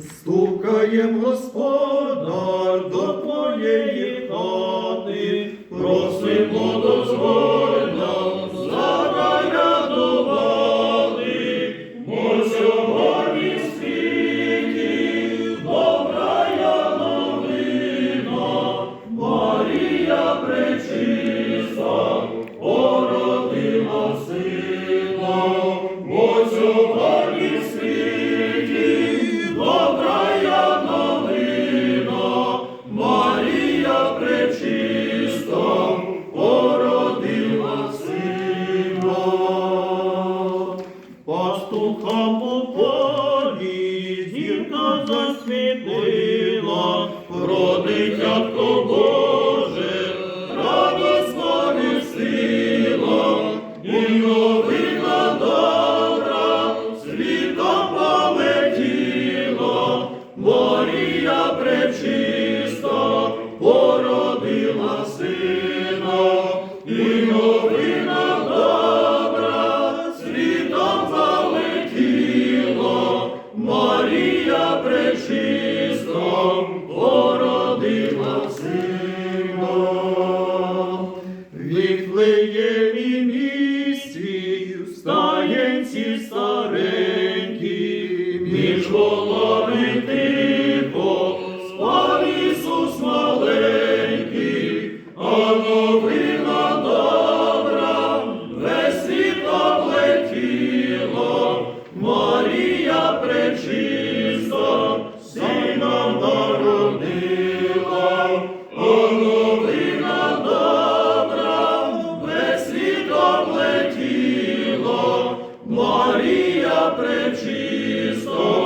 Стукаєм Господа до твоєї. світила, родитятко Боже, радосна сила, і новина добра світом полетіла, Марія причина. він місці, старенькі, між голови ти. пречисто.